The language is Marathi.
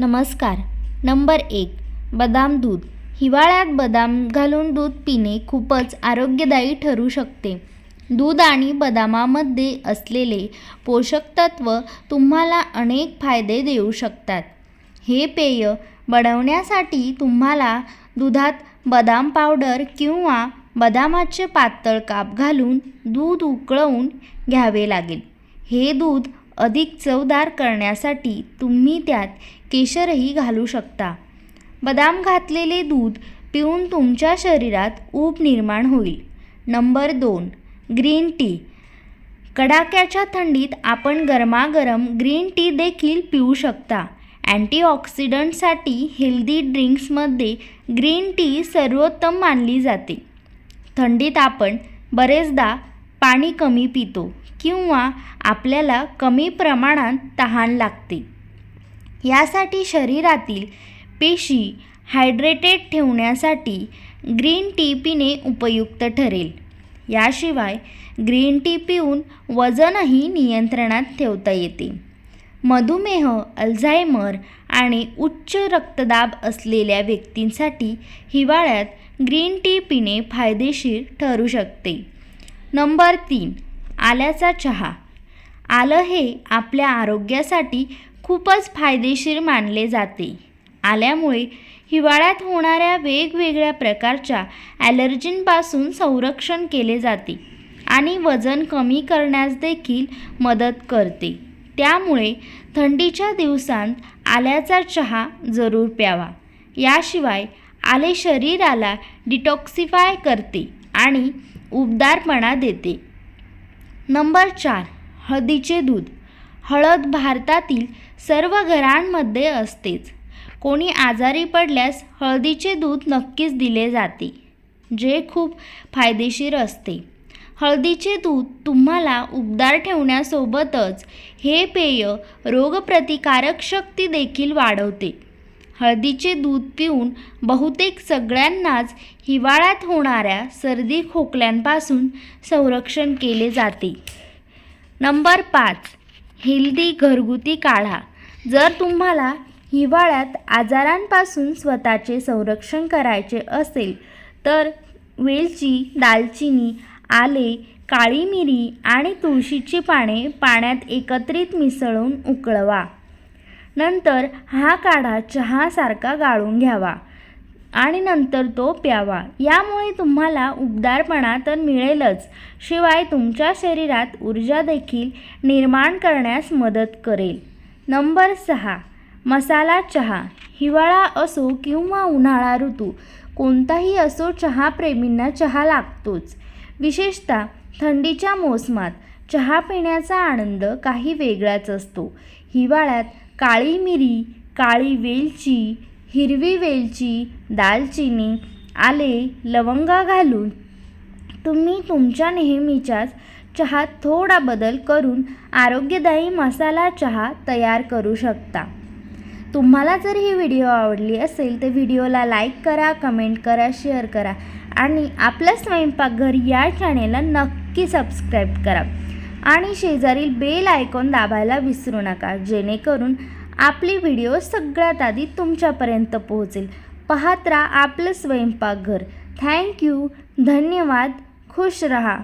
नमस्कार. नंबर एक बदाम दूध. हिवाळ्यात बदाम घालून दूध पिणे खूपच आरोग्यदायी ठरू शकते. दूध आणि बदामामध्ये असलेले पोषक तत्व तुम्हाला अनेक फायदे देऊ शकतात. हे पेय बनवण्यासाठी तुम्हाला दुधात बदाम पावडर किंवा बदामाचे पातळ काप घालून दूध उकळवून घ्यावे लागेल. हे दूध अधिक चवदार करण्यासाठी तुम्ही त्यात केशरही घालू शकता. बदाम घातलेले दूध पिऊन तुमच्या शरीरात ऊब निर्माण होईल. नंबर दोन ग्रीन टी. कडाक्याच्या थंडीत आपण गरमागरम ग्रीन टी देखील पिऊ शकता. अँटीऑक्सिडंटसाठी हेल्दी ड्रिंक्समध्ये ग्रीन टी सर्वोत्तम मानली जाते. थंडीत आपण बरेचदा पाणी कमी पितो. किंवा आपल्याला कमी प्रमाणात तहान लागते. यासाठी शरीरातील पेशी हायड्रेटेड ठेवण्यासाठी ग्रीन टी पिणे उपयुक्त ठरेल. याशिवाय ग्रीन टी पिऊन वजनही नियंत्रणात ठेवता येते. मधुमेह अल्झायमर आणि उच्च रक्तदाब असलेल्या व्यक्तींसाठी हिवाळ्यात ग्रीन टी पिणे फायदेशीर ठरू शकते. नंबर तीन आल्याचा चहा. आलं हे आपल्या आरोग्यासाठी खूपच फायदेशीर मानले जाते. आल्यामुळे हिवाळ्यात होणाऱ्या वेगवेगळ्या प्रकारच्या ॲलर्जींपासून संरक्षण केले जाते आणि वजन कमी करण्यास देखील मदत करते. त्यामुळे थंडीच्या दिवसांत आल्याचा चहा जरूर प्यावा. याशिवाय आले शरीराला डिटॉक्सिफाय करते आणि उबदारपणा देते. नंबर चार हळदीचे दूध. हळद भारतातील सर्व घरांमध्ये असतेच. कोणी आजारी पडल्यास हळदीचे दूध नक्कीच दिले जाते जे खूप फायदेशीर असते. हळदीचे दूध तुम्हाला उबदार ठेवण्यासोबतच हे पेय रोगप्रतिकारक शक्ती देखील वाढवते. हळदीचे दूध पिऊन बहुतेक सगळ्यांनाच हिवाळ्यात होणाऱ्या सर्दी खोकल्यांपासून संरक्षण केले जाते. नंबर पाच हेल्दी घरगुती काढा. जर तुम्हाला हिवाळ्यात आजारांपासून स्वतःचे संरक्षण करायचे असेल तर वेलची दालचिनी आले काळी मिरी आणि तुळशीची पाने पाण्यात एकत्रित मिसळून उकळवा. नंतर हा काढा चहासारखा गाळून घ्यावा आणि नंतर तो प्यावा. यामुळे तुम्हाला उबदारपणा तर मिळेलच. शिवाय तुमच्या शरीरात ऊर्जा देखील निर्माण करण्यास मदत करेल. नंबर सहा. मसाला चहा. हिवाळा असो किंवा उन्हाळा ऋतू कोणताही असो चहाप्रेमींना चहा लागतोच. विशेषतः थंडीच्या मोसमात चहा पिण्याचा आनंद काही वेगळाच असतो. हिवाळ्यात काळी मिरी काळी वेलची हिरवी वेलची दालचिनी आले लवंगा घालून. तुम्ही तुमच्या नेहमीच्याच चहात थोडा बदल करून आरोग्यदायी मसाला चहा तयार करू शकता. तुम्हाला जर ही व्हिडिओ आवडली असेल तर व्हिडिओला लाईक करा कमेंट करा शेअर करा आणि आपलं स्वयंपाकघर या चॅनेलला नक्की सबस्क्राईब करा. आणि शेजारील बेल आयकॉन दाबायला विसरू नका जेणेकरून आपली व्हिडिओ सगळ्यात आधी तुमच्यापर्यंत पोहोचेल. पाहत राहा आपलं स्वयंपाकघर. थँक्यू धन्यवाद. खुश रहा.